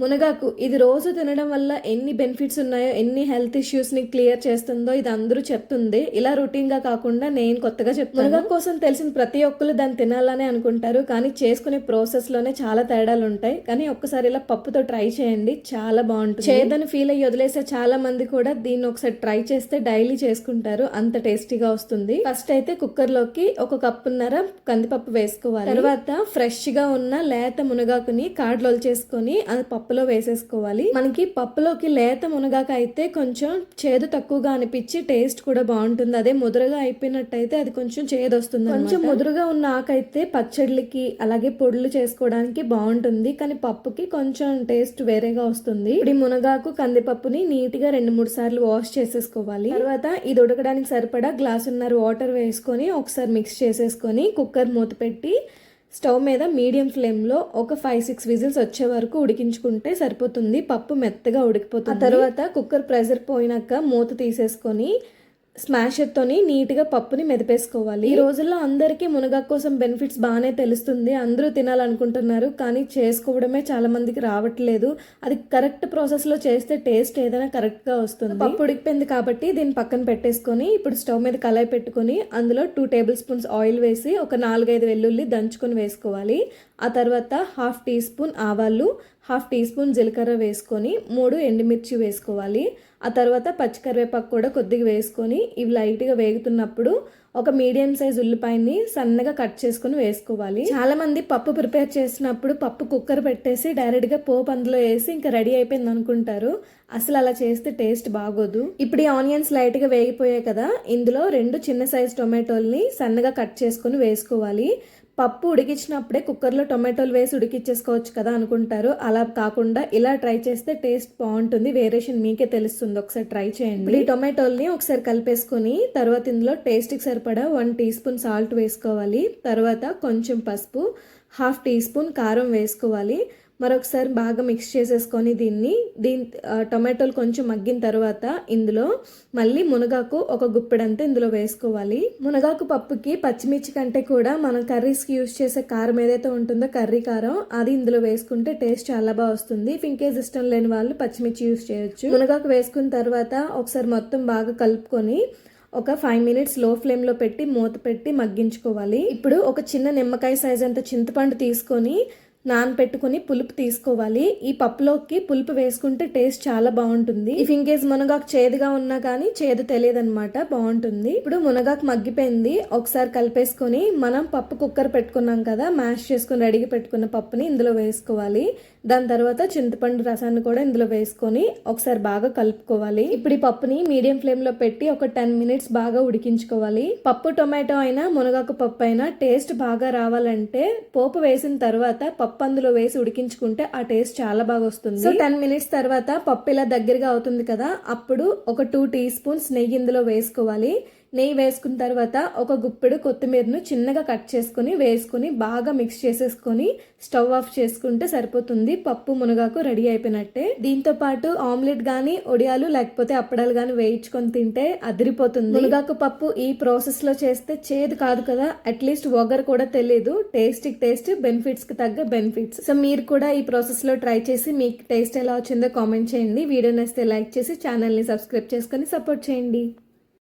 మునగాకు ఇది రోజు తినడం వల్ల ఎన్ని బెనిఫిట్స్ ఉన్నాయో ఎన్ని హెల్త్ ఇష్యూస్ని క్లియర్ చేస్తుందో ఇది అందరూ చెప్తుంది. ఇలా రొటీన్గా కాకుండా నేను కొత్తగా చెప్తాను. మునగాకు కోసం తెలిసిన ప్రతి ఒక్కరు దాన్ని తినాలని అనుకుంటారు. కానీ చేసుకునే ప్రాసెస్లోనే చాలా తేడాలు ఉంటాయి. కానీ ఒక్కసారి ఇలా పప్పుతో ట్రై చేయండి. చాలా బాగుంటుంది. చేదని ఫీల్ అయ్యి వదిలేసే చాలా మంది కూడా దీన్ని ఒకసారి ట్రై చేస్తే డైలీ చేసుకుంటారు. అంత టేస్టీగా వస్తుంది. ఫస్ట్ అయితే కుక్కర్లోకి ఒక కప్పున్నర కందిపప్పు వేసుకోవాలి. తర్వాత ఫ్రెష్గా ఉన్న లేత మునగాకుని కాడ్లోలు చేసుకొని అది పప్పులో వేసేసుకోవాలి. మనకి పప్పులోకి లేత మునగాక అయితే కొంచెం చేదు తక్కువగా అనిపించి టేస్ట్ కూడా బాగుంటుంది. అదే ముదురుగా అయిపోయినట్టయితే అది కొంచెం చేదు వస్తుంది కొంచెం ముదురుగా ఉన్న ఆకైతే పచ్చడిలకి అలాగే పొడులు చేసుకోవడానికి బాగుంటుంది. కానీ పప్పుకి కొంచెం టేస్ట్ వేరేగా వస్తుంది. ఇప్పుడు ఈ మునగాకు కందిపప్పుని నీట్గా రెండు మూడు సార్లు వాష్ చేసేసుకోవాలి. తర్వాత ఇది ఉడకడానికి సరిపడా గ్లాసున్నర వాటర్ వేసుకొని ఒకసారి మిక్స్ చేసేసుకొని కుక్కర్ మూత పెట్టి స్టవ్ మీద మీడియం ఫ్లేమ్లో ఒక ఫైవ్ సిక్స్ విజిల్స్ వచ్చే వరకు ఉడికించుకుంటే సరిపోతుంది. పప్పు మెత్తగా ఉడికిపోతుంది. తర్వాత కుక్కర్ ప్రెజర్ పోయినాక మూత తీసేసుకొని స్మాషర్తోని నీట్గా పప్పుని మెదిపేసుకోవాలి. ఈ రోజుల్లో అందరికీ మునగాకు కోసం బెనిఫిట్స్ బాగానే తెలుస్తుంది. అందరూ తినాలనుకుంటున్నారు కానీ చేసుకోవడమే చాలా మందికి రావట్లేదు. అది కరెక్ట్ ప్రాసెస్లో చేస్తే టేస్ట్ ఏదైనా కరెక్ట్గా వస్తుంది. పప్పు ఉడికిపోయింది కాబట్టి దీన్ని పక్కన పెట్టేసుకొని ఇప్పుడు స్టవ్ మీద కళాయి పెట్టుకొని అందులో టూ టేబుల్ స్పూన్స్ ఆయిల్ వేసి ఒక నాలుగైదు వెల్లుల్లి దంచుకొని వేసుకోవాలి. ఆ తర్వాత హాఫ్ టీ స్పూన్ ఆవాలు హాఫ్ టీ స్పూన్ జీలకర్ర వేసుకొని మూడు ఎండుమిర్చి వేసుకోవాలి. ఆ తర్వాత పచ్చికరివేపాకు కూడా కొద్దిగా వేసుకొని ఇవి లైట్గా వేగుతున్నప్పుడు ఒక మీడియం సైజ్ ఉల్లిపాయని సన్నగా కట్ చేసుకొని వేసుకోవాలి. చాలా మంది పప్పు ప్రిపేర్ చేసినప్పుడు పప్పు కుక్కర్ పెట్టేసి డైరెక్ట్గా పోపు అందులో వేసి ఇంకా రెడీ అయిపోయింది అనుకుంటారు. అసలు అలా చేస్తే టేస్ట్ బాగోదు. ఇప్పుడు ఈ ఆనియన్స్ లైట్గా వేగిపోయాయి కదా ఇందులో రెండు చిన్న సైజ్ టొమాటోల్ని సన్నగా కట్ చేసుకొని వేసుకోవాలి. పప్పు ఉడికించినప్పుడే కుక్కర్లో టొమాటోలు వేసి ఉడికిచ్చేసుకోవచ్చు కదా అనుకుంటారు. అలా కాకుండా ఇలా ట్రై చేస్తే టేస్ట్ బాగుంటుంది. వేరియేషన్ మీకే తెలుస్తుంది. ఒకసారి ట్రై చేయండి. ఈ టొమాటోల్ని ఒకసారి కలిపేసుకొని తర్వాత ఇందులో టేస్ట్కి సరిపడా వన్ టీ స్పూన్ సాల్ట్ వేసుకోవాలి. తర్వాత కొంచెం పసుపు హాఫ్ టీ స్పూన్ కారం వేసుకోవాలి. మరొకసారి బాగా మిక్స్ చేసేసుకొని దీన్ని దీని టొమాటోలు కొంచెం మగ్గిన తర్వాత ఇందులో మళ్ళీ మునగాకు ఒక గుప్పెడంతా ఇందులో వేసుకోవాలి. మునగాకు పప్పుకి పచ్చిమిర్చి కంటే కూడా మనం కర్రీస్కి యూస్ చేసే కారం ఏదైతే ఉంటుందో కర్రీ కారం అది ఇందులో వేసుకుంటే టేస్ట్ చాలా బాగా వస్తుంది. ఇంకేజ్ ఇష్టం లేని వాళ్ళు పచ్చిమిర్చి యూజ్ చేయొచ్చు. మునగాకు వేసుకున్న తర్వాత ఒకసారి మొత్తం బాగా కలుపుకొని ఒక ఫైవ్ మినిట్స్లో ఫ్లేమ్లో పెట్టి మూత పెట్టి మగ్గించుకోవాలి. ఇప్పుడు ఒక చిన్న నిమ్మకాయ సైజ్ అంత చింతపండు తీసుకొని నానపెట్టుకుని పులుపు తీసుకోవాలి. ఈ పప్పులోకి పులుపు వేసుకుంటే టేస్ట్ చాలా బాగుంటుంది. ఇఫ్ ఇన్ కేస్ మునగాకు చేదుగా ఉన్నా కానీ చేదు తెలియదన్నమాట బాగుంటుంది. ఇప్పుడు మునగాకు మగ్గిపోయింది. ఒకసారి కలిపేసుకొని మనం పప్పు కుక్కర్ పెట్టుకున్నాం కదా మ్యాష్ చేసుకుని రెడీగా పెట్టుకున్న పప్పుని ఇందులో వేసుకోవాలి. దాని తర్వాత చింతపండు రసాన్ని కూడా ఇందులో వేసుకొని ఒకసారి బాగా కలుపుకోవాలి. ఇప్పుడు ఈ పప్పుని మీడియం ఫ్లేమ్లో పెట్టి ఒక టెన్ మినిట్స్ బాగా ఉడికించుకోవాలి. పప్పు టొమాటో అయినా మునగాకు పప్పు అయినా టేస్ట్ బాగా రావాలంటే పోపు వేసిన తర్వాత పప్పు పప్పు అందులో వేసి ఉడికించుకుంటే ఆ టేస్ట్ చాలా బాగా వస్తుంది. సో టెన్ మినిట్స్ తర్వాత పప్పు ఇలా దగ్గరగా అవుతుంది కదా అప్పుడు ఒక టూ టీ స్పూన్స్ నెయ్యి ఇందులో వేసుకోవాలి. నెయ్యి వేసుకున్న తర్వాత ఒక గుప్పెడు కొత్తిమీరను చిన్నగా కట్ చేసుకుని వేసుకుని బాగా మిక్స్ చేసేసుకొని స్టవ్ ఆఫ్ చేసుకుంటే సరిపోతుంది. పప్పు మునగాకు రెడీ అయిపోయినట్టే. దీంతో పాటు ఆమ్లెట్ కానీ ఒడియాలు లేకపోతే అప్పడాలు కానీ వేయించుకొని తింటే అదిరిపోతుంది. మునగాకు పప్పు ఈ ప్రాసెస్లో చేస్తే చేదు కాదు కదా. అట్లీస్ట్ ఒగరు కూడా తెలియదు టేస్ట్ టేస్ట్ బెనిఫిట్స్కి తగ్గ బెనిఫిట్స్ సో మీరు కూడా ఈ ప్రాసెస్లో ట్రై చేసి మీకు టేస్ట్ ఎలా వచ్చిందో కామెంట్ చేయండి. వీడియో నచ్చితే లైక్ చేసి ఛానల్ని సబ్స్క్రైబ్ చేసుకొని సపోర్ట్ చేయండి.